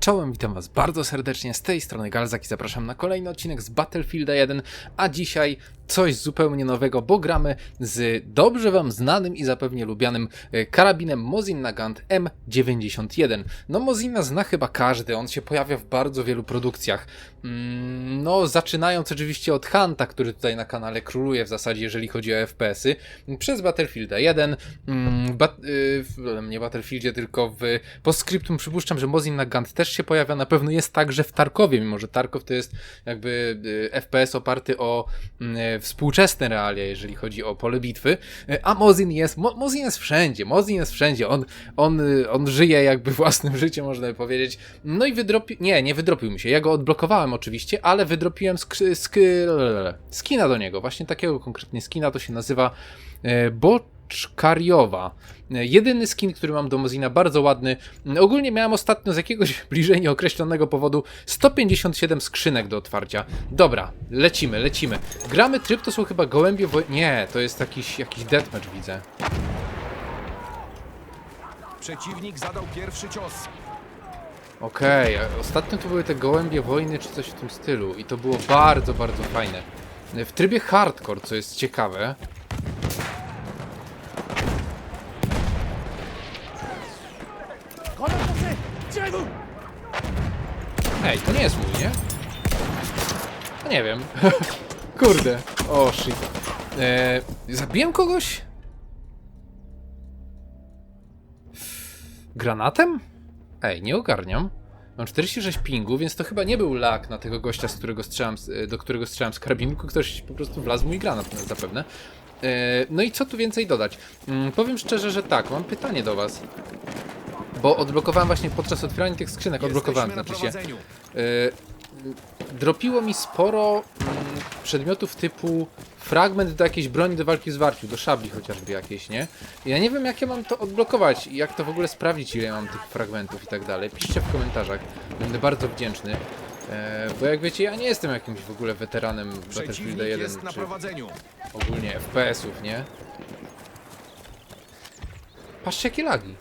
Czołem, witam was bardzo serdecznie, z tej strony Galzak i zapraszam na kolejny odcinek z Battlefielda 1, a dzisiaj coś zupełnie nowego, bo gramy z dobrze wam znanym i zapewne lubianym e, karabinem Mosin Nagant M91. No Mosina zna chyba każdy, on się pojawia w bardzo wielu produkcjach. Mm, No zaczynając oczywiście od Hunta, który tutaj na kanale króluje w zasadzie, jeżeli chodzi o FPS-y, przez Battlefielda 1, mm, bat- y, nie Battlefieldzie, tylko w postscriptum przypuszczam, że Mosin Nagant też się pojawia, na pewno jest także w Tarkowie, mimo że Tarkov to jest jakby y, FPS oparty o y, współczesne realia, jeżeli chodzi o pole bitwy, y, a Mozin jest, Mo, Mozin jest wszędzie, Mozin jest wszędzie, on, on, y, on żyje jakby własnym życiem, można by powiedzieć. No i wydropił, nie, nie wydropił mi się, ja go odblokowałem oczywiście, ale wydropiłem sk- sk- skina do niego, właśnie takiego konkretnie skina, to się nazywa e, Boczkariowa. E, Jedyny skin, który mam do Mozina, bardzo ładny. Ogólnie miałem ostatnio z jakiegoś bliżej nieokreślonego powodu 157 skrzynek do otwarcia. Dobra, lecimy, lecimy. Gramy tryb, to są chyba gołębie woj... Nie, to jest jakiś, jakiś deathmatch, widzę. Przeciwnik zadał pierwszy cios. Okej, a ostatnio to były te gołębie wojny czy coś w tym stylu i to było bardzo, bardzo fajne. W trybie hardcore, co jest ciekawe. Ej, to nie jest mój, nie? No nie wiem. Kurde. O, shit. Eee, zabiłem kogoś? Granatem? Ej, nie ogarniam. Mam 46 pingu, więc to chyba nie był lak na tego gościa, z którego strzelam, z- do którego strzelam z karabinu, tylko ktoś po prostu wlazł mój granat no, zapewne. E, No i co tu więcej dodać? Mm, Powiem szczerze, że tak, mam pytanie do was. Bo odblokowałem właśnie podczas otwierania tych skrzynek, odblokowałem znaczy się. E, dropiło mi sporo mm, przedmiotów typu fragment do jakiejś broni do walki z warciu, do szabli chociażby jakieś, nie? Ja nie wiem jak ja mam to odblokować i jak to w ogóle sprawdzić ile mam tych fragmentów i tak dalej. Piszcie w komentarzach, będę bardzo wdzięczny. E, bo jak wiecie, ja nie jestem jakimś w ogóle weteranem Battlefielda Przeciwnik 1 jest na czy ogólnie FPS-ów, nie? Patrzcie jakie lagi.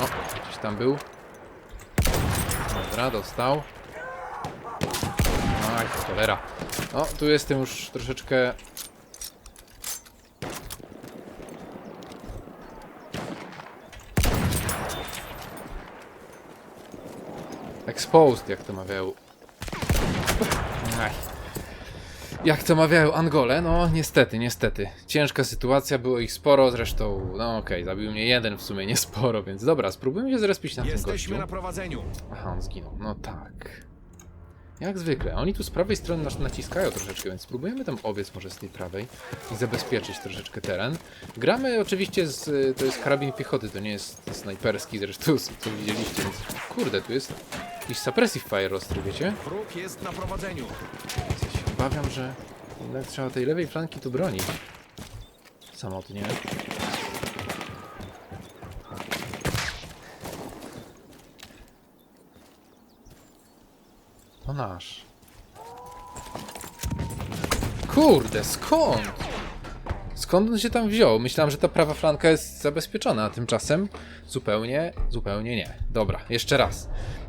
O, gdzieś tam był. Dobra, dostał. Aj, cholera. No, tu jestem już troszeczkę... Exposed, jak to mawiają. Aj. Jak to mawiają Angole? No niestety, niestety. Ciężka sytuacja, było ich sporo, zresztą, no okej, zabił mnie jeden w sumie, nie sporo, więc dobra, spróbujmy się zrespić na tym gościu. Jesteśmy na prowadzeniu. Aha, on zginął, no tak. Jak zwykle, oni tu z prawej strony nas naciskają troszeczkę, więc spróbujemy tam obiec może z tej prawej i zabezpieczyć troszeczkę teren. Gramy oczywiście z, to jest karabin piechoty, to nie jest snajperski zresztą, co widzieliście, więc kurde, tu jest jakiś suppressive fire ostry, wiecie? Wróg jest na prowadzeniu. Obawiam, że jednak trzeba tej lewej flanki tu bronić. Samotnie. To nasz. Kurde, skąd? Skąd on się tam wziął? Myślałem, że ta prawa flanka jest zabezpieczona, a tymczasem zupełnie, zupełnie nie. Dobra, jeszcze raz.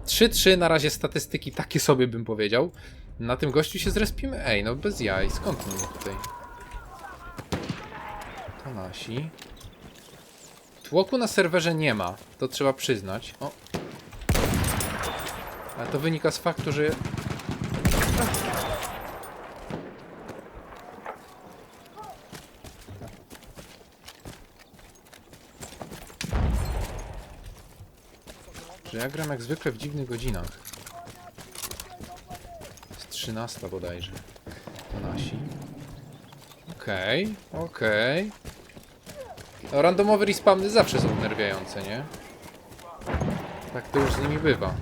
3-3 na razie statystyki takie sobie bym powiedział. Na tym gościu się zrespimy? Ej, no bez jaj, skąd on tutaj? To nasi. Tłoku na serwerze nie ma, to trzeba przyznać. O. Ale to wynika z faktu, że... ja gram jak zwykle w dziwnych godzinach. Z 13 bodajże. To nasi. Okej, okej. No, randomowe respawny zawsze są wnerwiające, nie? Tak to już z nimi bywa.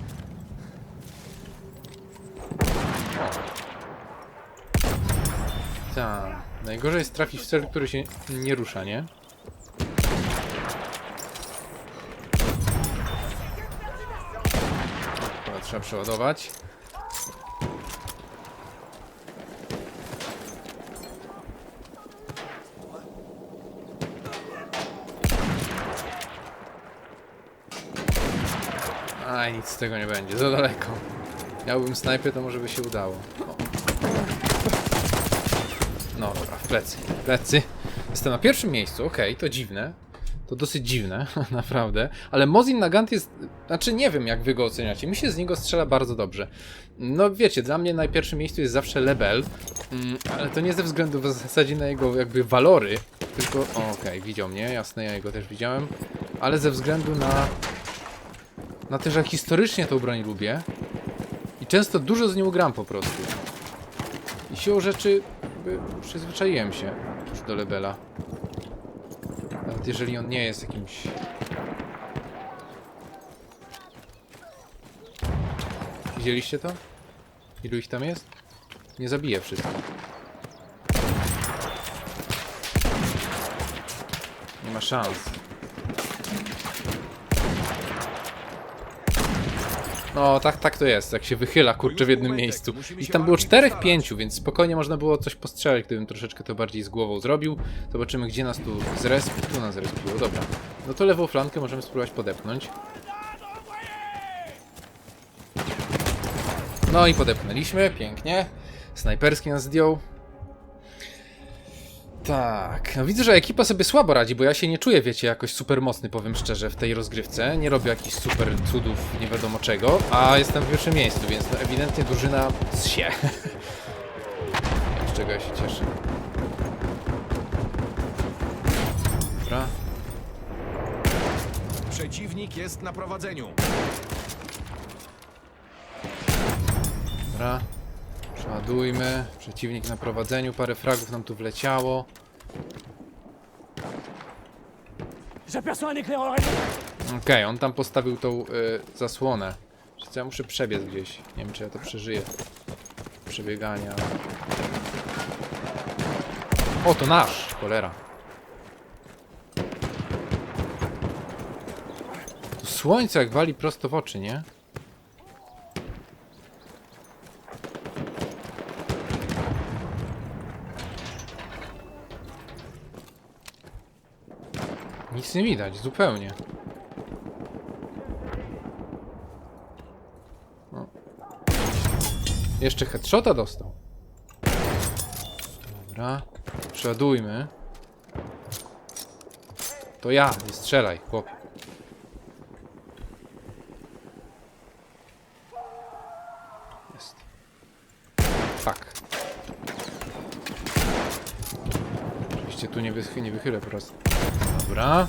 Tak. Najgorzej jest trafić w cel, który się nie rusza, nie? Przeładować. Aj, nic z tego nie będzie, za daleko. Miałbym snajpę, to może by się udało. No dobra, w plecy, w plecy. Jestem na pierwszym miejscu, okej, to dziwne. To dosyć dziwne, naprawdę. Ale Mozin Nagant jest. Znaczy, nie wiem, jak wy go oceniacie. Mi się z niego strzela bardzo dobrze. No, wiecie, dla mnie na pierwszym miejscu jest zawsze Lebel. Mm, ale to nie ze względu w zasadzie na jego jakby walory. Tylko. Okej, widział mnie, jasne, ja jego też widziałem. Ale ze względu na. Na to, że historycznie tą broń lubię. I często dużo z nią gram po prostu. I siłą rzeczy przyzwyczaiłem się już do Lebela. Jeżeli on nie jest jakimś... Widzieliście to? Ilu ich tam jest? Nie zabiję wszystkich. Nie ma szans. No, tak, tak to jest, jak się wychyla, kurczę, w jednym miejscu. I tam było czterech, pięciu, więc spokojnie można było coś postrzelać, gdybym troszeczkę to bardziej z głową zrobił. Zobaczymy, gdzie nas tu zrespił. Tu nas zrespiło, dobra. No to lewą flankę możemy spróbować podepnąć. No i podepnęliśmy, pięknie. Snajperski nas zdjął. Tak, no widzę, że ekipa sobie słabo radzi, bo ja się nie czuję, wiecie, jakoś super mocny, powiem szczerze, w tej rozgrywce. Nie robię jakichś super cudów, nie wiadomo czego, a jestem w pierwszym miejscu, więc no ewidentnie drużyna się. Z czego ja się cieszę. Dobra, Przeciwnik jest na prowadzeniu. dobra. Przeładujmy. Przeciwnik na prowadzeniu, parę fragów nam tu wleciało. Okej, on tam postawił tą y, zasłonę. Co, ja muszę przebiec gdzieś. Nie wiem, czy ja to przeżyję. Przebiegania. O, to nasz! Cholera. To słońce jak wali prosto w oczy, nie? Nie widać, zupełnie. O. Jeszcze headshota dostał. Dobra. Przeładujmy. To ja, nie strzelaj, chłopie. Fuck. Oczywiście tu nie, wychy nie wychylę po raz. Dobra.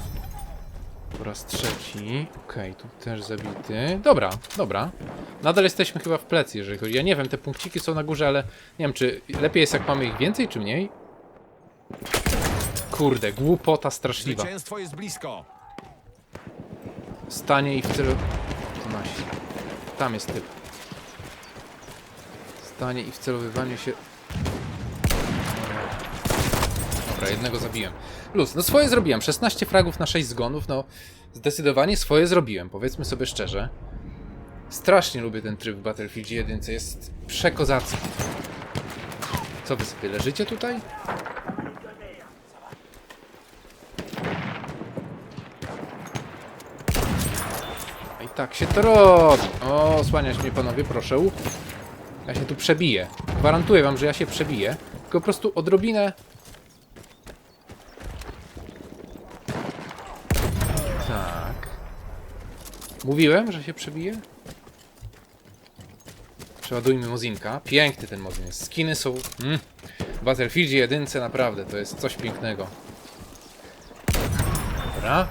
Po raz trzeci. Okej, tu też zabity. Dobra, dobra. Nadal jesteśmy chyba w plecy, jeżeli chodzi. Ja nie wiem, te punkciki są na górze, ale nie wiem, czy lepiej jest jak mamy ich więcej, czy mniej? Kurde, głupota straszliwa. Zwycięstwo jest blisko. Stanie i w celu... Tam jest typ. Stanie i w celowywaniu się... Jednego zabiłem. Luz, no swoje zrobiłem. 16 fragów na 6 zgonów, no zdecydowanie swoje zrobiłem, powiedzmy sobie szczerze. Strasznie lubię ten tryb w Battlefield 1, jest przekozacki. Co wy sobie leżycie tutaj? I tak się to robi. O, słaniać mnie panowie, proszę. Ja się tu przebiję. Gwarantuję wam, że ja się przebiję. Tylko po prostu odrobinę... Tak. Mówiłem, że się przebiję? Przeładujmy Mozinka. Piękny ten Mozin jest. Skiny są... Mm. W Battlefieldzie jedynce naprawdę to jest coś pięknego. Dobra.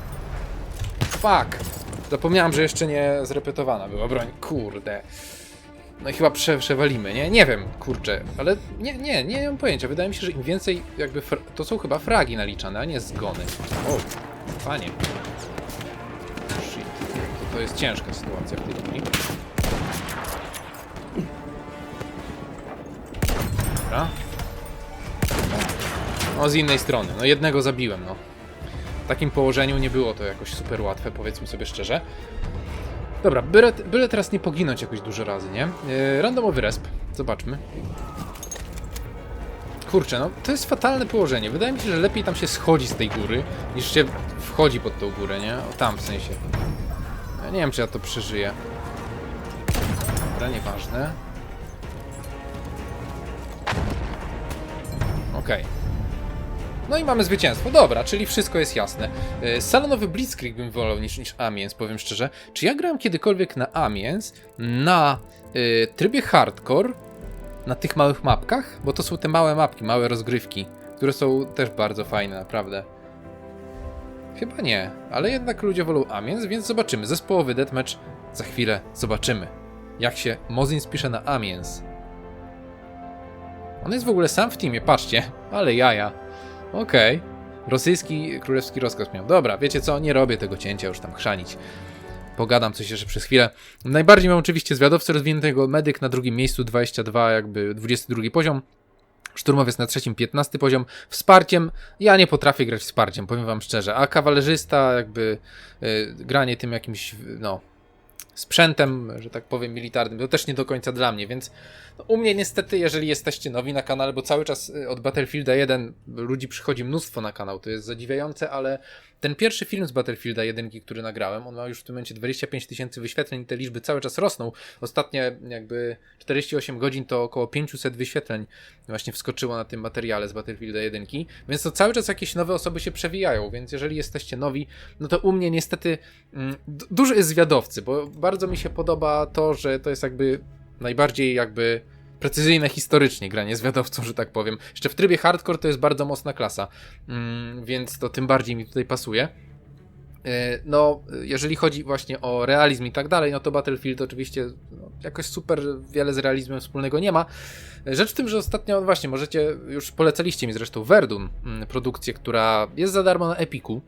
Fuck! Zapomniałem, że jeszcze nie zrepetowana była broń. Kurde. No i chyba prze, przewalimy, nie? Nie wiem, kurczę, ale nie, nie, nie mam pojęcia. Wydaje mi się, że im więcej jakby... To są chyba fragi naliczane, a nie zgony. O, panie. To jest ciężka sytuacja w tej chwili. Dobra. No z innej strony, no jednego zabiłem, no. W takim położeniu nie było to jakoś super łatwe, powiedzmy sobie szczerze. Dobra, byle, byle teraz nie poginąć jakoś dużo razy, nie? Yy, randomowy resp, zobaczmy. Kurczę, no to jest fatalne położenie. Wydaje mi się, że lepiej tam się schodzi z tej góry, niż się wchodzi pod tą górę, nie? O tam w sensie. Ja nie wiem, czy ja to przeżyję. Dobra, nieważne. Okej. No i mamy zwycięstwo. Dobra, czyli wszystko jest jasne. E, Salonowy Blitzkrieg bym wolał niż, niż Amiens, powiem szczerze. Czy ja grałem kiedykolwiek na Amiens na e, trybie hardcore na tych małych mapkach? Bo to są te małe mapki, małe rozgrywki, które są też bardzo fajne, naprawdę. Chyba nie, ale jednak ludzie wolą Amiens, więc zobaczymy. Zespołowy deathmatch za chwilę zobaczymy. Jak się Mozin spisze na Amiens. On jest w ogóle sam w teamie, patrzcie. Ale jaja. Okej. Rosyjski królewski rozkaz miał. Dobra, wiecie co? Nie robię tego cięcia już tam chrzanić. Pogadam coś jeszcze przez chwilę. Najbardziej mam oczywiście zwiadowcę rozwiniętego, medyk na drugim miejscu 22, jakby 22 poziom. Szturmowiec na trzecim 15 poziom. Wsparciem. Ja nie potrafię grać wsparciem, powiem wam szczerze. A kawalerzysta, jakby y, granie tym jakimś, no, sprzętem, że tak powiem, militarnym, to też nie do końca dla mnie, więc no, u mnie niestety, jeżeli jesteście nowi na kanale, bo cały czas y, od Battlefielda 1 ludzi przychodzi mnóstwo na kanał, to jest zadziwiające, ale ten pierwszy film z Battlefielda 1, który nagrałem, on ma już w tym momencie 25 tysięcy wyświetleń i te liczby cały czas rosną. Ostatnie jakby 48 godzin to około 500 wyświetleń właśnie wskoczyło na tym materiale z Battlefielda 1, więc to cały czas jakieś nowe osoby się przewijają, więc jeżeli jesteście nowi, no to u mnie niestety mm, du- dużo jest zwiadowcy, bo bardzo mi się podoba to, że to jest jakby najbardziej jakby precyzyjne historycznie granie z wiadowcą, że tak powiem. Jeszcze w trybie hardcore to jest bardzo mocna klasa, mm, więc to tym bardziej mi tutaj pasuje. E, No, jeżeli chodzi właśnie o realizm i tak dalej, no to Battlefield oczywiście no, jakoś super wiele z realizmem wspólnego nie ma. Rzecz w tym, że ostatnio, no właśnie, możecie, już polecaliście mi zresztą Verdun, mm, produkcję, która jest za darmo na Epiku,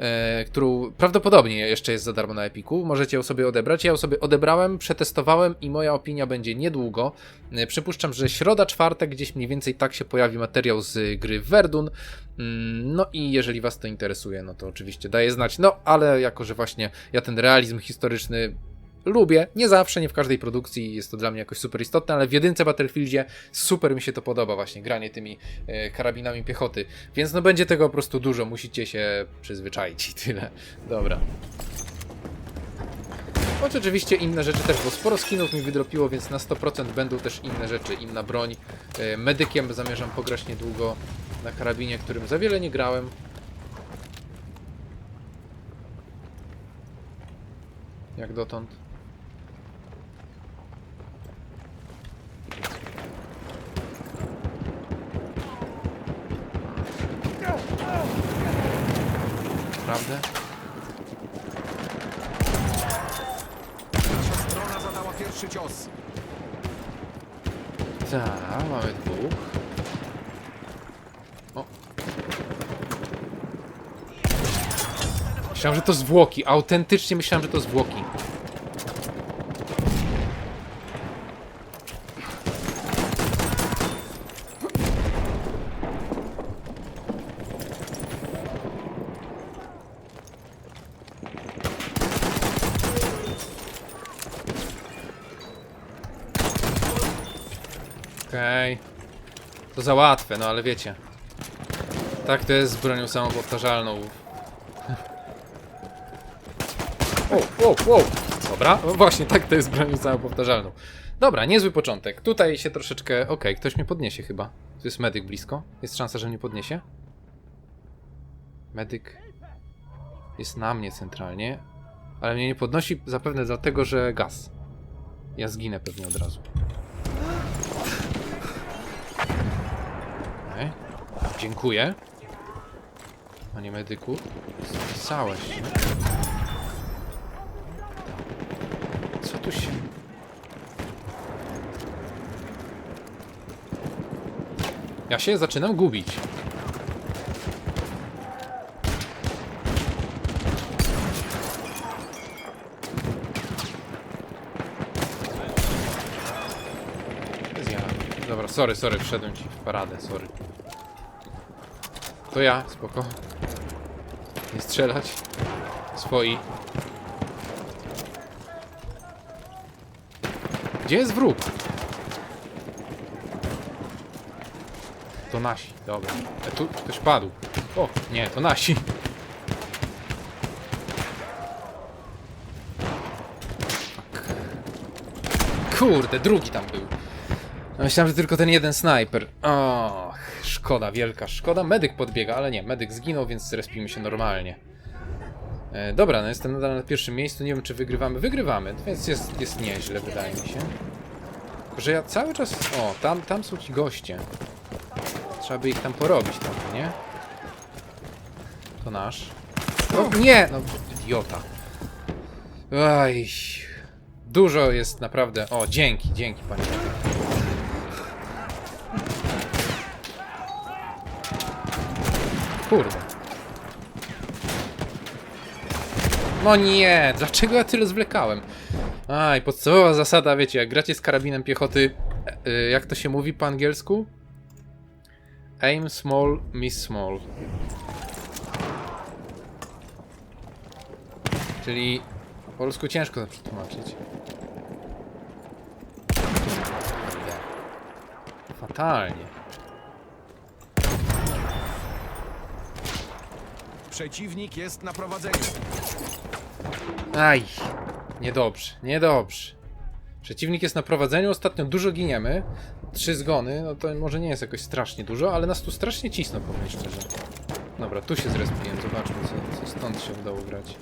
e, którą prawdopodobnie jeszcze jest za darmo na Epiku. Możecie ją sobie odebrać. Ja ją sobie odebrałem, przetestowałem i moja opinia będzie niedługo. E, Przypuszczam, że środa, czwartek, gdzieś mniej więcej tak się pojawi materiał z gry Verdun. Mm, No i jeżeli Was to interesuje, no to oczywiście daję znać. No ale jako, że właśnie ja ten realizm historyczny lubię, nie zawsze, nie w każdej produkcji jest to dla mnie jakoś super istotne, ale w jedynce Battlefieldzie super mi się to podoba właśnie, granie tymi e, karabinami piechoty. Więc no będzie tego po prostu dużo, musicie się przyzwyczaić i tyle. Dobra. Choć oczywiście inne rzeczy też, bo sporo skinów mi wydropiło, więc na 100% będą też inne rzeczy, inna broń. E, Medykiem zamierzam pograć niedługo na karabinie, którym za wiele nie grałem. Jak dotąd. Prawda? Nasza strona zadała pierwszy cios. Tak, mamy dwóch. O. Myślałem, że to zwłoki. Autentycznie myślałem, że to zwłoki. Okej. To za no ale wiecie. Tak to jest z bronią samopowtarzalną. O, o, o. Dobra, no właśnie, tak to jest z bronią samopowtarzalną. Dobra, niezły początek. Tutaj się troszeczkę... Okej, ktoś mnie podniesie chyba. Tu jest medyk blisko. Jest szansa, że mnie podniesie? Medyk jest na mnie centralnie, ale mnie nie podnosi zapewne dlatego, że gaz. Ja zginę pewnie od razu. Dziękuję. Panie medyku. Spisałeś się. Co tu się... Ja się zaczynam gubić. Dobra, sorry, sorry, wszedłem ci w paradę, sorry. To ja, spoko. Nie strzelać. Swoi. Gdzie jest wróg? To nasi, dobra. E, tu ktoś padł. O, nie, to nasi. Kurde, drugi tam był. Myślałem, że tylko ten jeden snajper. Och, szkoda, wielka szkoda. Medyk podbiega, ale nie, medyk zginął, więc respimy się normalnie. E, dobra, no jestem nadal na pierwszym miejscu. Nie wiem, czy wygrywamy. Wygrywamy, więc jest, jest nieźle, wydaje mi się. Tylko, że ja cały czas... O, tam, tam są ci goście. Trzeba by ich tam porobić trochę, nie? To nasz. O, nie! No, idiota. Aj. Dużo jest naprawdę... O, dzięki, dzięki, panie. Kurde. No nie, dlaczego ja tyle zwlekałem? Aj, podstawowa zasada, wiecie, jak gracie z karabinem piechoty, e, e, jak to się mówi po angielsku? Aim small, miss small. Czyli po polsku ciężko to przetłumaczyć. Fatalnie. Przeciwnik jest na prowadzeniu. Aj, niedobrze, niedobrze. Przeciwnik jest na prowadzeniu, ostatnio dużo giniemy. Trzy zgony, no to może nie jest jakoś strasznie dużo, ale nas tu strasznie cisną, powiem szczerze. Dobra, tu się zrespiłem, zobaczmy co, co stąd się udało grać.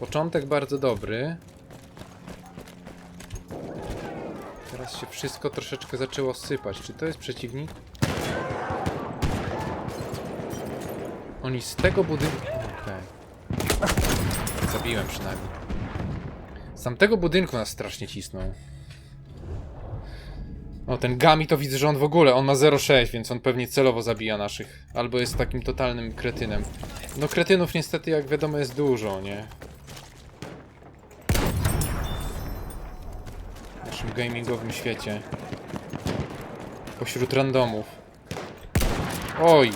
Początek bardzo dobry. Teraz się wszystko troszeczkę zaczęło sypać. Czy to jest przeciwnik? Oni z tego budynku... Okej. Zabiłem przynajmniej. Z tamtego budynku nas strasznie cisną. O, ten Gami to widzę, że on w ogóle, on ma 0,6, więc on pewnie celowo zabija naszych. Albo jest takim totalnym kretynem. No kretynów niestety, jak wiadomo, jest dużo, nie? W naszym gamingowym świecie. Pośród randomów. Oj!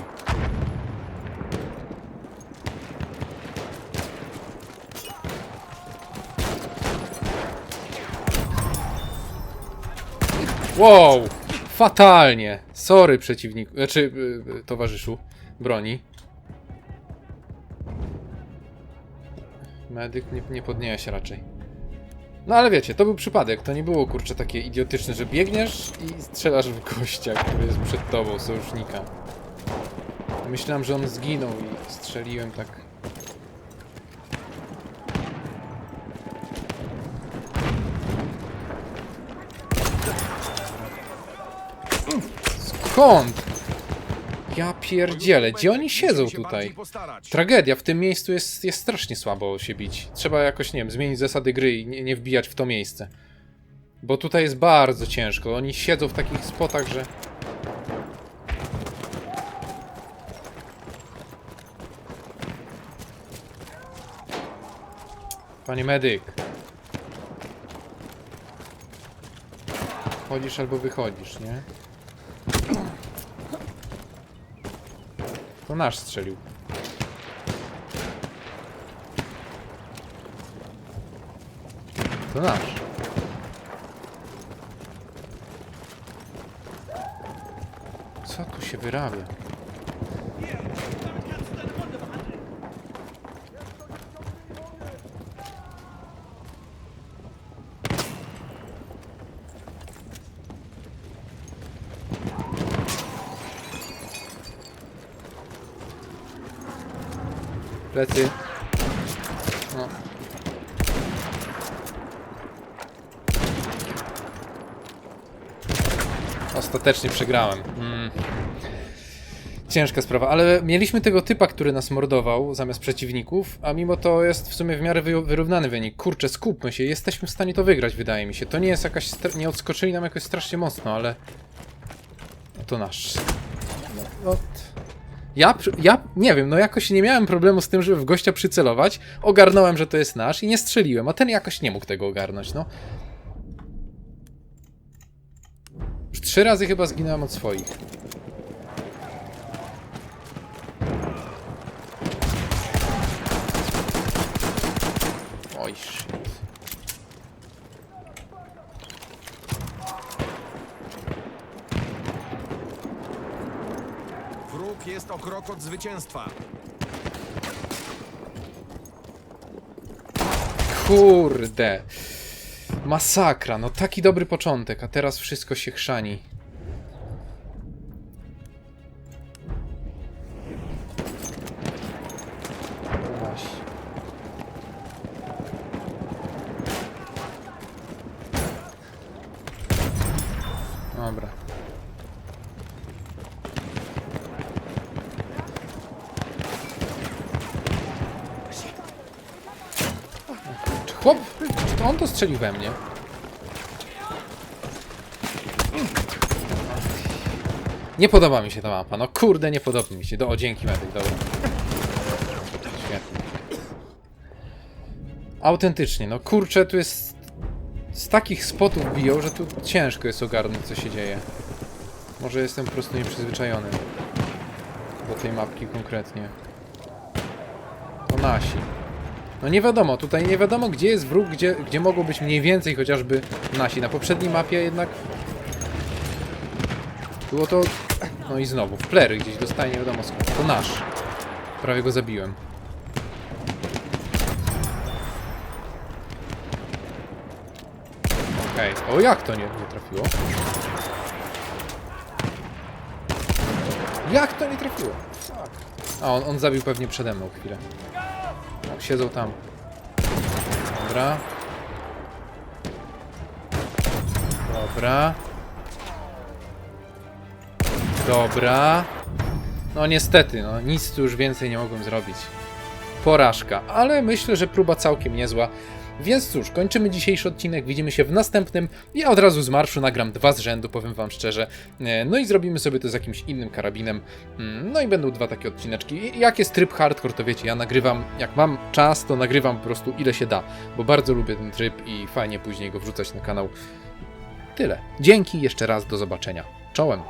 Wow! Fatalnie! Sorry, przeciwniku. Znaczy, y, y, towarzyszu broni. Medyk nie, nie podniesie raczej. No ale wiecie, to był przypadek. To nie było kurczę takie idiotyczne, że biegniesz i strzelasz w gościa, który jest przed tobą, sojusznika. Myślałem, że on zginął i strzeliłem tak. Skąd? Ja pierdzielę, gdzie oni siedzą tutaj? Tragedia, w tym miejscu jest, jest strasznie słabo się bić. Trzeba jakoś, nie wiem, zmienić zasady gry i nie, nie wbijać w to miejsce. Bo tutaj jest bardzo ciężko. Oni siedzą w takich spotach, że... Panie medyk. Wchodzisz albo wychodzisz, nie? To nasz strzelił. To nasz. Co tu się wyrabia? Plecy. No. Ostatecznie przegrałem. Mm. Ciężka sprawa, ale mieliśmy tego typa, który nas mordował zamiast przeciwników, a mimo to jest w sumie w miarę wy wyrównany wynik. Kurczę, skupmy się, jesteśmy w stanie to wygrać, wydaje mi się. To nie jest jakaś... nie odskoczyli nam jakoś strasznie mocno, ale... To nasz. No, no, ja, ja nie wiem, no jakoś nie miałem problemu z tym, żeby w gościa przycelować. Ogarnąłem, że to jest nasz i nie strzeliłem, a ten jakoś nie mógł tego ogarnąć, no. Już trzy razy chyba zginąłem od swoich. Oj, shit. Wróg jest o krok od zwycięstwa. Kurde. Masakra, no taki dobry początek, a teraz wszystko się chrzani. Chłop, to on to strzelił we mnie? Nie podoba mi się ta mapa, no kurde, nie podoba mi się. Do, o, dzięki medyk, dobra. Świetnie. Autentycznie, no kurczę, tu jest... Z takich spotów biją, że tu ciężko jest ogarnąć, co się dzieje. Może jestem po prostu nieprzyzwyczajony do tej mapki konkretnie. To nasi. No nie wiadomo, tutaj nie wiadomo gdzie jest wróg, gdzie, gdzie mogło być mniej więcej chociażby nasi. Na poprzedniej mapie jednak było to... No i znowu, plery gdzieś dostaje, nie wiadomo skąd. To nasz. Prawie go zabiłem. Okej, o jak to nie, nie trafiło? Jak to nie trafiło? A, on, on zabił pewnie przede mną chwilę. Siedzą tam. Dobra. Dobra. Dobra. No niestety, no nic tu już więcej nie mogłem zrobić. Porażka, ale myślę, że próba całkiem niezła. Więc cóż, kończymy dzisiejszy odcinek, widzimy się w następnym. Ja od razu z marszu nagram dwa z rzędu, powiem wam szczerze. E, No i zrobimy sobie to z jakimś innym karabinem. Mm, No i będą dwa takie odcineczki. Jak jest tryb hardcore, to wiecie, ja nagrywam, jak mam czas, to nagrywam po prostu ile się da, bo bardzo lubię ten tryb i fajnie później go wrzucać na kanał. Tyle. Dzięki jeszcze raz, do zobaczenia. Czołem.